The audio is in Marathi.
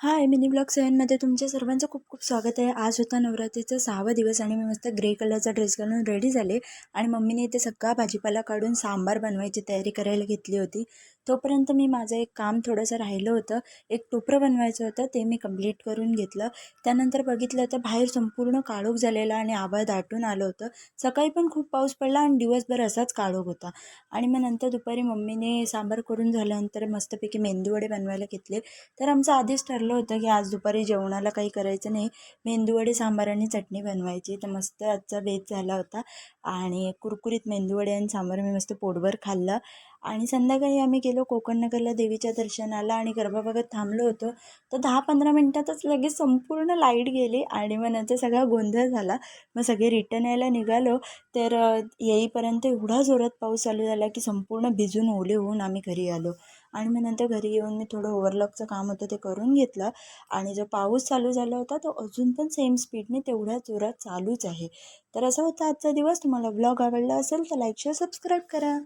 हाय मिनी ब्लॉग सेवनमध्ये तुमच्या सर्वांचं खूप खूप स्वागत आहे. आज होता नवरात्रीचा सहावा दिवस आणि मी मस्त ग्रे कलरचा ड्रेस घालून रेडी झाले. आणि मम्मीने इथे सगळा भाजीपाला काढून सांबार बनवायची तयारी करायला घेतली होती. तोपर्यंत मी माझं एक काम थोडंसं राहिलं होतं. एक टोपरं बनवायचं होतं ते मी कंप्लीट करून घेतलं. त्यानंतर बघितलं तर बाहेर संपूर्ण काळोख झालेला आणि आभाळ दाटून आलं होतं. सकाळी पण खूप पाऊस पडला आणि दिवसभर असाच काळोख होता. आणि मग नंतर दुपारी मम्मीने सांबार करून झाल्यानंतर मस्तपैकी मेंदूवडे बनवायला घेतले. तर आमचं आधीच ठरलं होतं की आज दुपारी जेवणाला काही करायचं नाही. मेंदूवडे सांबार आणि चटणी बनवायची. तर मस्त आजचा बेत झाला होता. आणि कुरकुरीत मेंदूवडे आणि सांबार मी मस्त पोटभर खाल्लं. आणि संध्याकाळी आम्ही गेलो कोकणनगरला देवीच्या दर्शनाला आणि गरबा थांबलो होतो. तर दहा पंधरा मिनटातच लगेच संपूर्ण लाइट गेली आणि मग नंतर सगळा गोंधळ झाला. मग सगळे रिटर्न यायला निघालो. तर येईपर्यंत एवढा जोरात पाऊस चालू झाला की संपूर्ण भिजून ओले होऊन आम्ही घरी आलो. आणि मग नंतर घरी येऊन मी थोडं ओव्हरलॉकचं काम होतं ते करून घेतलं. आणि जो पाऊस चालू झाला होता तो अजून पण सेम स्पीडने तेवढ्या जोरात चालूच आहे. तर असं होतं आजचा दिवस. तुम्हाला ब्लॉग आवडला असेल तर लाईक शेअर सबस्क्राईब करा.